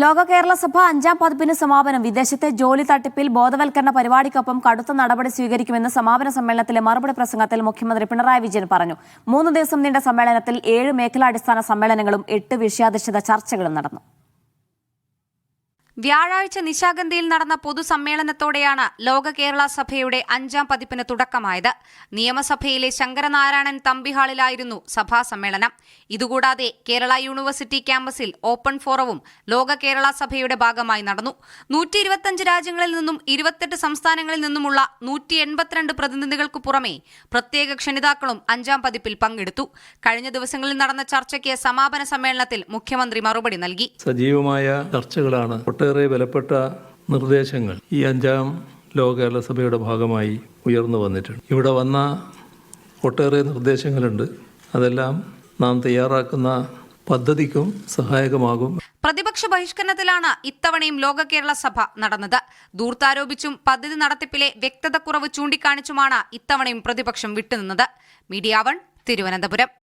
ലോക കേരള സഭ അഞ്ചാം പതിപ്പിന് സമാപനം. വിദേശത്തെ ജോലി തട്ടിപ്പിൽ ബോധവൽക്കരണ പരിപാടിക്കൊപ്പം കടുത്ത നടപടി സ്വീകരിക്കുമെന്ന് സമാപന സമ്മേളനത്തിലെ മറുപടി പ്രസംഗത്തിൽ മുഖ്യമന്ത്രി പിണറായി വിജയൻ പറഞ്ഞു. മൂന്ന് ദിവസം നീണ്ട സമ്മേളനത്തിൽ ഏഴ് മേഖലാടിസ്ഥാന സമ്മേളനങ്ങളും എട്ട് വിഷയാധിഷ്ഠിത ചർച്ചകളും നടന്നു. വ്യാഴാഴ്ച നിശാഗന്ധിയിൽ നടന്ന പൊതുസമ്മേളനത്തോടെയാണ് ലോക കേരള സഭയുടെ അഞ്ചാം പതിപ്പിന് തുടക്കമായത്. നിയമസഭയിലെ ശങ്കരനാരായണൻ തമ്പിഹാളിലായിരുന്നു സഭാ സമ്മേളനം. ഇതുകൂടാതെ കേരള യൂണിവേഴ്സിറ്റി ക്യാമ്പസിൽ ഓപ്പൺ ഫോറവും ലോക കേരള സഭയുടെ ഭാഗമായി നടന്നു. നൂറ്റി ഇരുപത്തിയഞ്ച് രാജ്യങ്ങളിൽ നിന്നും ഇരുപത്തെട്ട് സംസ്ഥാനങ്ങളിൽ നിന്നുമുള്ള നൂറ്റി എൺപത്തിരണ്ട് പ്രതിനിധികൾക്ക് പുറമെ പ്രത്യേക ക്ഷണിതാക്കളും അഞ്ചാം പതിപ്പിൽ പങ്കെടുത്തു. കഴിഞ്ഞ ദിവസങ്ങളിൽ നടന്ന ചർച്ചയ്ക്ക് സമാപന സമ്മേളനത്തിൽ മുഖ്യമന്ത്രി മറുപടി നൽകി. സജീവമായ ചർച്ചകളാണ് ഒട്ടേറെ വിലപ്പെട്ട നിർദ്ദേശങ്ങൾ ഈ അഞ്ചാം ലോക കേരള സഭയുടെ ഭാഗമായി ഉയർന്നു വന്നിട്ടുണ്ട്. ഇവിടെ വന്ന ഒട്ടേറെ നിർദ്ദേശങ്ങളുണ്ട്. അതെല്ലാം നാം തയ്യാറാക്കുന്ന പദ്ധതിക്കും സഹായകമാകും. പ്രതിപക്ഷ ബഹിഷ്കരണത്തിലാണ് ഇത്തവണയും ലോക കേരള സഭ നടന്നത്. ദൂർത്താരോപിച്ചും പദ്ധതി നടത്തിപ്പിലെ വ്യക്തതക്കുറവ് ചൂണ്ടിക്കാണിച്ചുമാണ് ഇത്തവണയും പ്രതിപക്ഷം വിട്ടുനിന്നത്. Media one Thiruvananthapuram.